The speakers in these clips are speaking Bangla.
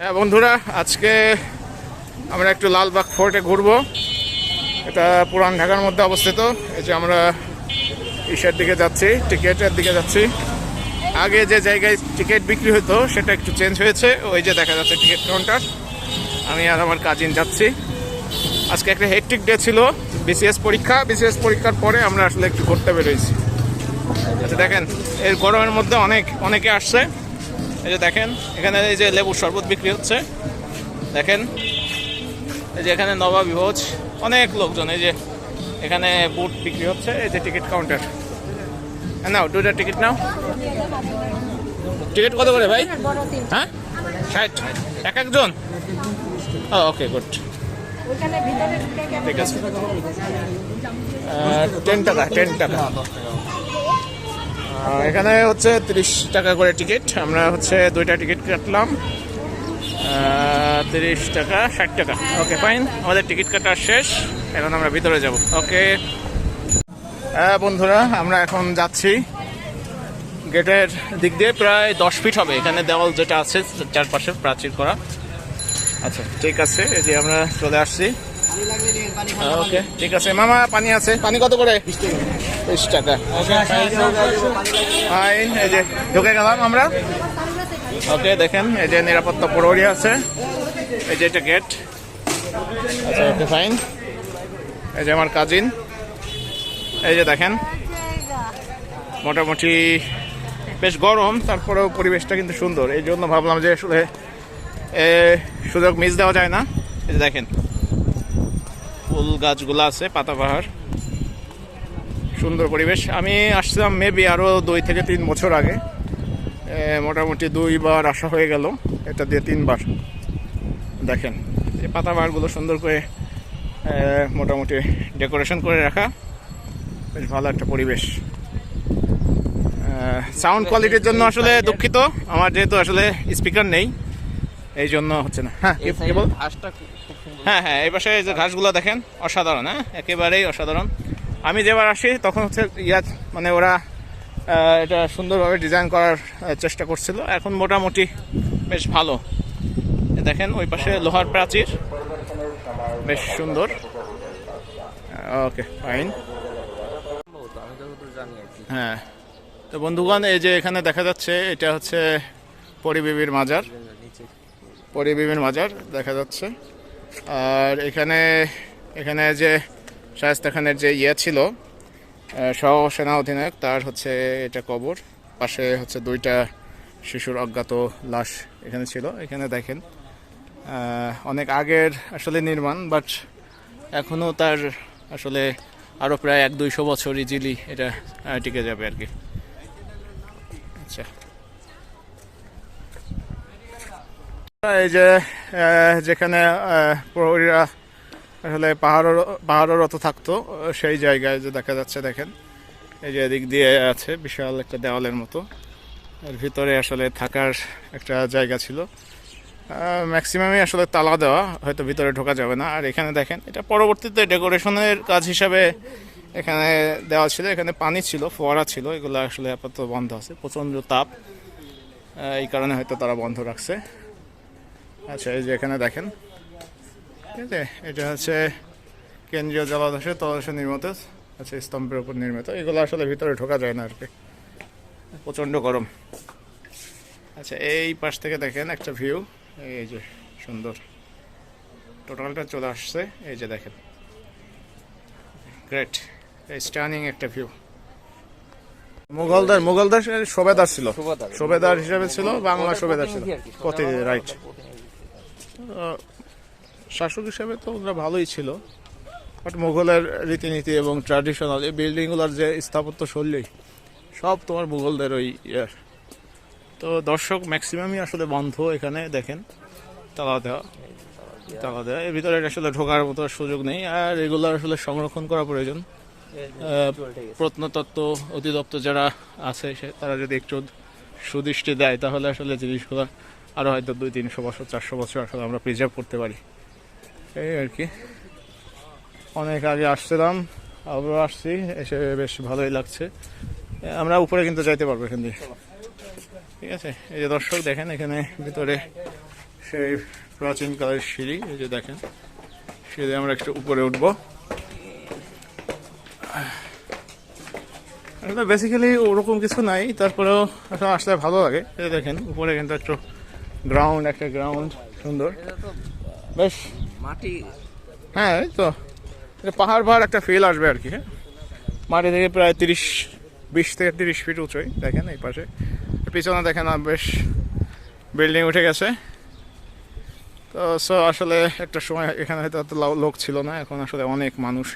হ্যাঁ বন্ধুরা, আজকে আমরা একটু লালবাগ ফোর্টে ঘুরবো। এটা পুরান ঢাকার মধ্যে অবস্থিত। এই যে আমরা ইসের দিকে যাচ্ছি, টিকেটের দিকে যাচ্ছি। আগে যে জায়গায় টিকিট বিক্রি হতো, সেটা একটু চেঞ্জ হয়েছে। ওই যে দেখা যাচ্ছে টিকিট কাউন্টার। আমি আর আমার কাজিন যাচ্ছি। আজকে একটা হেকটিক ডে ছিল বিসিএস পরীক্ষা। বিসিএস পরীক্ষার পরে আমরা আসলে একটু ঘুরতে বেরোইছি আচ্ছা দেখেন, এর গরমের মধ্যে অনেক, অনেকে আসছে। এই যে দেখেন, এখানে এই যে লেবুর শরবত বিক্রি হচ্ছে। দেখেন, এই যে এখানে নবাবী ভোজ, অনেক লোকজন এই যে এখানে বুট বিক্রি হচ্ছে, এই যে টিকিট কাউন্টার। নাও দুটা টিকিট নাও। টিকিট কত করে ভাই? হ্যাঁ? ষাট। এক একজন? ও ওকে গুড ঠিক আছে। টেন টাকা টেন টাকা এখানে হচ্ছে তিরিশ টাকা করে টিকিট। আমরা হচ্ছে দুইটা টিকিট কাটলাম। তিরিশ টাকা, ষাট টাকা। ওকে ফাইন আমাদের টিকিট কাটা শেষ। এখন আমরা ভিতরে যাব। ওকে হ্যাঁ বন্ধুরা, আমরা এখন যাচ্ছি। গেটের দিক দিয়ে প্রায় দশ ফিট হবে। এখানে দেওয়াল যেটা আছে, চারপাশে প্রাচীর করা। আচ্ছা ঠিক আছে। এই যে আমরা চলে আসছি। ওকে ঠিক আছে। মামা, পানি আছে। পানি কত করে? বিশ টাকা। ফাইন এই যে ঢুকে গেলাম আমরা। ওকে দেখেন, এই যে নিরাপত্তা প্রহরী আছে। এই যে এটা গেট আচ্ছা ওকে ফাইন এই যে আমার কাজিন এই যে দেখেন, মোটামুটি বেশ গরম, তারপরেও পরিবেশটা কিন্তু সুন্দর। এই জন্য ভাবলাম যে আসলে সুযোগ মিস দেওয়া যায় না। এই যে দেখেন। ফুল গাছগুলো আছে পাতাবাহার সুন্দর পরিবেশ। আমি আসছিলাম মেবি আরও দুই থেকে তিন বছর আগে। মোটামুটি দুইবার আসা হয়ে গেল। এটা দিয়ে তিনবার। দেখেন, এই পাতাবাহারগুলো সুন্দর করে মোটামুটি ডেকোরেশন করে রাখা। বেশ ভালো একটা পরিবেশ। সাউন্ড কোয়ালিটির জন্য আসলে দুঃখিত। আমার যেহেতু আসলে স্পিকার নেই। এই জন্য হচ্ছে না। হ্যাঁ হ্যাঁ হ্যাঁ এই পাশে যে ঘাসগুলো দেখেন অসাধারণ হ্যাঁ একেবারেই অসাধারণ। আমি যেবার আসি তখন হচ্ছে ইয়া মানে ওরা এটা সুন্দরভাবে ডিজাইন করার চেষ্টা করছিল। এখন মোটামুটি বেশ ভালো। দেখেন ওই পাশে লোহার প্রাচীর। বেশ সুন্দর। Okay fine. হ্যাঁ। তো বন্ধুগণ এই যে এখানে দেখা যাচ্ছে এটা হচ্ছে পরিবিবির মাজার। নিচে পরিবিবির মাজার দেখা যাচ্ছে। আর এখানে এখানে যে শায়স্তা খানের যে ইয়ে ছিল আহ, সহ সেনা অধিনায়ক তার হচ্ছে এটা কবর। পাশে হচ্ছে দুইটা শিশুর অজ্ঞাত লাশ এখানে ছিল। এখানে দেখেন অনেক আগের আসলে নির্মাণ বাট এখনও তার আসলে আরও প্রায় এক দুইশো বছর ইজিলি এটা টিকে যাবে আর কি। আচ্ছা। এই যে যেখানে প্রহরীরা আসলে পাহাড়, পাহাড়রত থাকতো, সেই জায়গায় যে দেখা যাচ্ছে দেখেন, এই যে এদিক দিয়ে আছে বিশাল একটা দেওয়ালের মতো। এর ভিতরে আসলে থাকার একটা জায়গা ছিল। ম্যাক্সিমামই আসলে তালা দেওয়া, হয়তো ভিতরে ঢোকা যাবে না। আর এখানে দেখেন, এটা পরবর্তীতে ডেকোরেশনের কাজ হিসাবে এখানে দেওয়া ছিল। এখানে পানি ছিল, ফোয়ারা ছিল, এগুলো আসলে আপাতত বন্ধ আছে। প্রচণ্ড তাপ এই কারণে হয়তো তারা বন্ধ রাখছে। আচ্ছা এই যে এখানে দেখেন। ঠিক আছে এটা হচ্ছে কেন্দ্রীয় জলাধাসের তলাধাসে নির্মিত আচ্ছা স্তম্ভের উপর নির্মিত। এগুলো আসলে ভিতরে ঢোকা যায় না আর কি। প্রচণ্ড গরম। আচ্ছা এই পাশ থেকে দেখেন একটা ভিউ এই যে সুন্দর। টোটালটা চলে আসছে এই যে দেখেন। গ্রেট স্টানিং একটা ভিউ মুঘলদার মুঘলদার সবেদার ছিল। সুবাদার। হিসেবে ছিল বাংলা সবেদার ছিল। প্রতিনিধি আর কি, প্রতি রাইট। শাসক হিসেবে তো ওরা ভালোই ছিল বাট মুঘলের রীতিনীতি এবং ট্র্যাডিশনাল এই বিল্ডিংগুলোর যে স্থাপত্য শৈলী সব তোমার মুঘলদের ওই ইয়ার তো দর্শক ম্যাক্সিমামই আসলে বন্ধ এখানে, দেখেন, তালা দেওয়া তালা দেওয়া এর ভিতরে আসলে ঢোকার মতো সুযোগ নেই, আর এগুলো আসলে সংরক্ষণ করা প্রয়োজন। প্রত্নতত্ত্ব অধিদপ্তর যারা আছে তারা যদি একটু সুদৃষ্টি দেয়, তাহলে আসলে জিনিসগুলো আরও হয়তো দুই, তিনশো বছর, চারশো বছর আসলে আমরা প্রিজার্ভ করতে পারি। এই আর কি। অনেক আগে আসছিলাম, আবারও আসছি, এসে বেশ ভালোই লাগছে। আমরা উপরে কিন্তু যাইতে পারব এখান দিয়ে। ঠিক আছে? এই যে দর্শক, দেখেন এখানে ভিতরে সেই প্রাচীন কালের সিঁড়ি, এই যে দেখেন সিঁড়ি আমরা একটু উপরে উঠবো। বেসিক্যালি ওরকম কিছু নাই, তারপরেও আসলে ভালো লাগে। দেখেন, উপরে কিন্তু একটু গ্রাউন্ড একটা গ্রাউন্ড সুন্দর। বেশ। মাটি। হ্যাঁ এই তো। পাহাড় পাহাড় একটা ফিল আসবে আর কি হ্যাঁ। মাটি থেকে প্রায় তিরিশ বিশ থেকে তিরিশ ফিট উঁচুই দেখেন এই পাশে। পিছনে দেখেন বেশ বিল্ডিং উঠে গেছে। তো সো আসলে একটা সময় এখানে হয়তো এত লোক ছিল না এখন আসলে অনেক মানুষ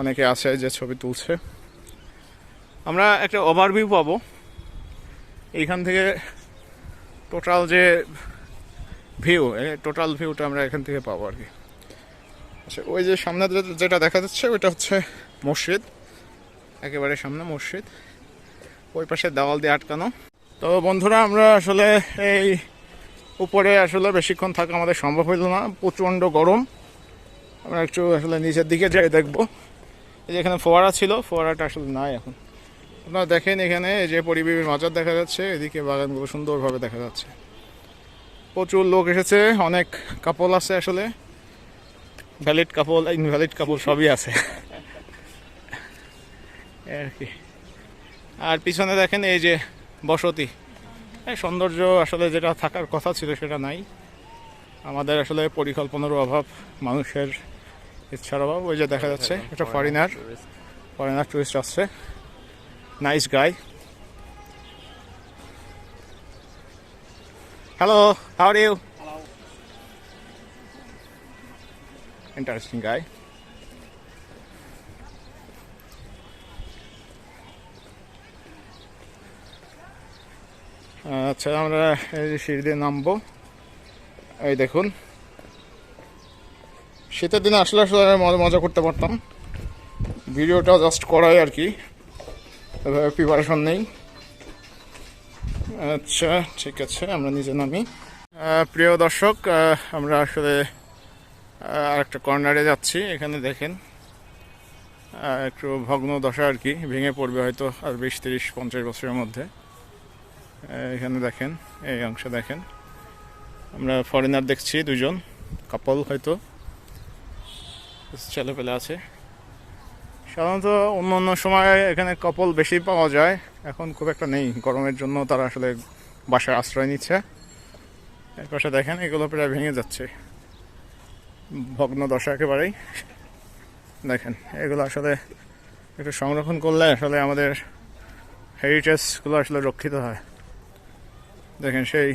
অনেকে আছে যে ছবি তুলছে। আমরা একটা ওভারভিউ পাবো। এইখান থেকে টোটাল যে ভিউ টোটাল ভিউটা আমরা এখান থেকে পাবো আর কি। আচ্ছা ওই যে সামনে যেটা দেখা যাচ্ছে, ওইটা হচ্ছে মসজিদ। একেবারে সামনে মসজিদ। ওই পাশে দেওয়াল দিয়ে আটকানো। তো বন্ধুরা, আমরা আসলে এই উপরে আসলে বেশিক্ষণ থাকা আমাদের সম্ভব হইল না। প্রচণ্ড গরম। আমরা একটু আসলে নিচের দিকে যাই দেখব। এই যে এখানে ফোয়ারা ছিল, ফোয়ারাটা আসলে নাই এখন। আপনারা দেখেন এখানে যে পরিবেশের মাজার দেখা যাচ্ছে, এদিকে বাগানগুলো সুন্দরভাবে দেখা যাচ্ছে। প্রচুর লোক এসেছে, অনেক কাপল আছে আসলে। ভ্যালিড কাপল ইনভ্যালিড কাপল সবই আছে। আর কি। আর পিছনে দেখেন এই যে বসতি। এই সৌন্দর্য আসলে যেটা থাকার কথা ছিল সেটা নাই। আমাদের আসলে পরিকল্পনার অভাব, মানুষের ইচ্ছার অভাব, ওই যে দেখা যাচ্ছে একটা ফরেনার ফরেনার টুরিস্ট আসছে। Nice guy hello how are you interesting guy. আচ্ছা আমরা এই যে সিঁড়ি দিয়ে নামবো। এই দেখুন। শীতের দিনে আসলে আসলে মজা করতে পারতাম। ভিডিওটা জাস্ট করাই আর কি। প্রিপারেশন নেই। আচ্ছা ঠিক আছে, আমরা নিজে নামি। প্রিয় দর্শক আমরা আসলে আর একটা কর্নারে যাচ্ছি, এখানে দেখেন। একটু ভগ্ন দশা আর কি, ভেঙে পড়বে হয়তো আর বিশ, তিরিশ, পঞ্চাশ বছরের মধ্যে। এখানে দেখেন, এই অংশে দেখেন। আমরা ফরেনার দেখছি দুজন কাপল হয়তো। ছেলে পেলে আছে। সাধারণত অন্য অন্য সময় এখানে কপল বেশি পাওয়া যায়। এখন খুব একটা নেই, গরমের জন্য তারা আসলে বাসায় আশ্রয় নিচ্ছে। এর পাশে দেখেন, এগুলো প্রায় ভেঙে যাচ্ছে। ভগ্ন দশা একেবারেই। দেখেন, এগুলো আসলে একটু সংরক্ষণ করলে আসলে আমাদের হেরিটেজগুলো আসলে রক্ষিত হয়। দেখেন, সেই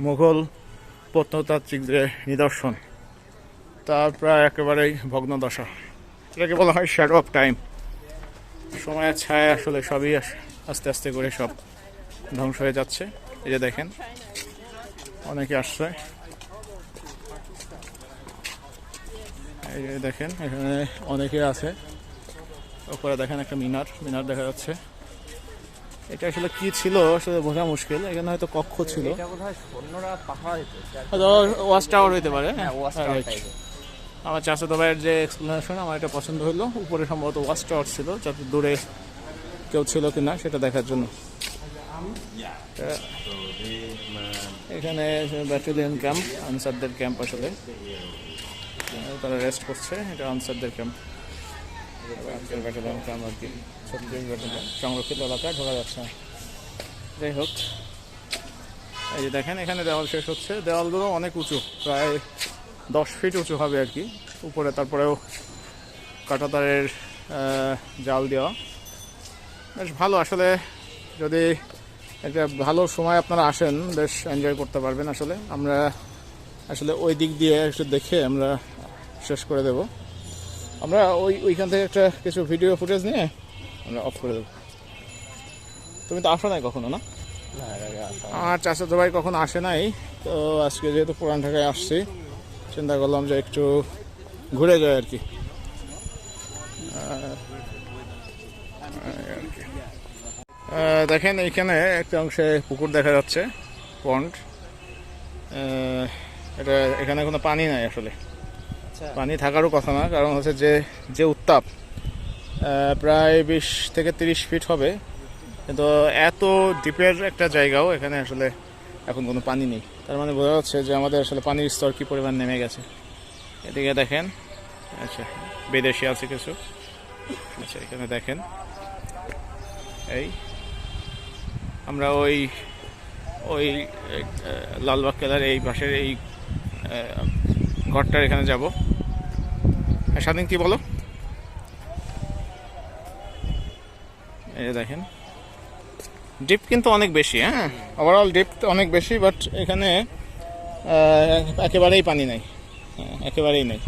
মুঘল প্রত্নতাত্ত্বিকদের নিদর্শন। তার প্রায় একেবারেই ভগ্ন দশা এটাকে বলা হয় শ্যাডো অফ টাইম সময়ের ছায়া আসলে সবই আস- আস্তে আস্তে করে সব ধ্বংস হয়ে যাচ্ছে। এই যে দেখেন অনেকে আসছে। এই যে দেখেন এখানে অনেকে আছে। ওপরে দেখেন একটা মিনার মিনার দেখা যাচ্ছে। এটা আসলে কি ছিল আসলে বোঝা মুশকিল। এখানে হয়তো কক্ষ ছিল। ওয়াচ টাওয়ার হইতে পারে। হ্যাঁ আমার চাচাতো ভাইয়ের যে এক্সপ্লেনেশন আমার এটা পছন্দ হলো। উপরে সম্ভবত ওয়াচ টাওয়ার ছিল, যত দূরে কেউ ছিল কি না সেটা দেখার জন্য। এখানে ব্যাটালিয়ন ক্যাম্প আনসারদের ক্যাম্প আসলে। তারা রেস্ট করছে, এটা আনসারদের ক্যাম্প ব্যাটালিয়ন ক্যাম্প আর কি সংরক্ষিত এলাকায় ঢোকা যাচ্ছে। যাই হোক, এই যে দেখেন, এখানে দেওয়াল শেষ হচ্ছে। দেওয়ালগুলো অনেক উঁচু, প্রায় দশ ফিট উঁচু হবে আর কি। উপরে তারপরেও কাঁটাতারের জাল দেওয়া। বেশ ভালো আসলে যদি একটা ভালো সময় আপনারা আসেন বেশ এনজয় করতে পারবেন আসলে। আমরা আসলে ওই দিক দিয়ে একটু দেখে আমরা শেষ করে দেব। আমরা ওই ওইখান থেকে একটা কিছু ভিডিও ফুটেজ নিয়ে আমরা অফ করে দেবো। তুমি তো আসো নাই কখনো না? আমার চাচাতো ভাই কখন আসে নাই তো আজকে যেহেতু পুরান ঢাকায় আসছি চিন্তা করলাম যে একটু ঘুরে যায় আর কি। দেখেন এইখানে একটা অংশে পুকুর দেখা যাচ্ছে পন্ড এটা এখানে কোনো পানি নাই আসলে। আচ্ছা। পানি থাকারও কথা না কারণ হচ্ছে যে যে উত্তাপ প্রায় বিশ থেকে তিরিশ ফিট হবে। কিন্তু এত ডিপের একটা জায়গাও এখানে আসলে এখন কোনো পানি নেই। তার মানে বোঝা যাচ্ছে যে আমাদের আসলে পানির স্তর কী পরিমাণ নেমে গেছে। এদিকে দেখেন আচ্ছা বিদেশি আছে কিছু। আচ্ছা এখানে দেখেন। এই, আমরা ওই ওই লালবাগ কেলার এই পাশের এই ঘরটার এখানে যাব। হ্যাঁ স্বাধীন কি বলো? এই দেখেন ডিপ কিন্তু অনেক বেশি হ্যাঁ? ওভারঅল ডিপ অনেক বেশি বাট এখানে একেবারেই পানি নাই। হ্যাঁ, একেবারেই নেই।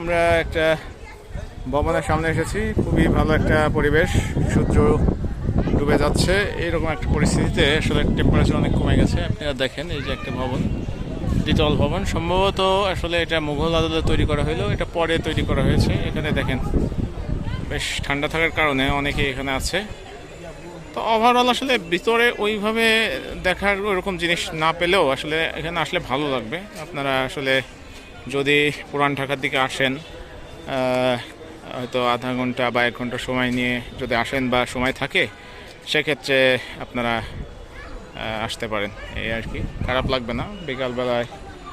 আমরা একটা ভবনের সামনে এসেছি। খুবই ভালো একটা পরিবেশ সূর্য ডুবে যাচ্ছে। এইরকম একটা পরিস্থিতিতে আসলে টেম্পারেচার অনেক কমে গেছে। আপনারা দেখেন এই যে একটা ভবন দ্বিতল ভবন। সম্ভবত আসলে এটা মুঘল আদলে তৈরি করা হলো এটা পরে তৈরি করা হয়েছে। এখানে দেখেন বেশ ঠান্ডা থাকার কারণে অনেকে এখানে আছে। তো ওভারঅল আসলে ভিতরে ওইভাবে দেখার ওরকম জিনিস না পেলেও আসলে এখানে আসলে ভালো লাগবে। আপনারা আসলে যদি পুরান ঢাকার দিকে আসেন হয়তো আধা ঘণ্টা বা এক ঘণ্টা সময় নিয়ে যদি আসেন বা সময় থাকে, সেক্ষেত্রে আপনারা আসতে পারেন। এই আর কি। খারাপ লাগবে না। বিকালবেলায়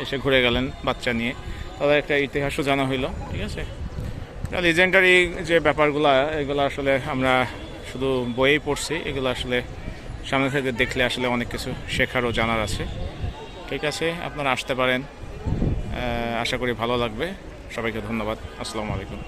এসে ঘুরে গেলেন বাচ্চা নিয়ে। তাদের একটা ইতিহাসও জানা হইল, ঠিক আছে? লিজেন্ডারি যে ব্যাপারগুলো, এগুলো আসলে আমরা শুধু বইয়েই পড়ছি, এগুলো আসলে সামনে থেকে দেখলে আসলে অনেক কিছু শেখার ও জানার আছে। ঠিক আছে, আপনারা আসতে পারেন। আশা করি ভালো লাগবে। সবাইকে ধন্যবাদ। আসসালামু আলাইকুম।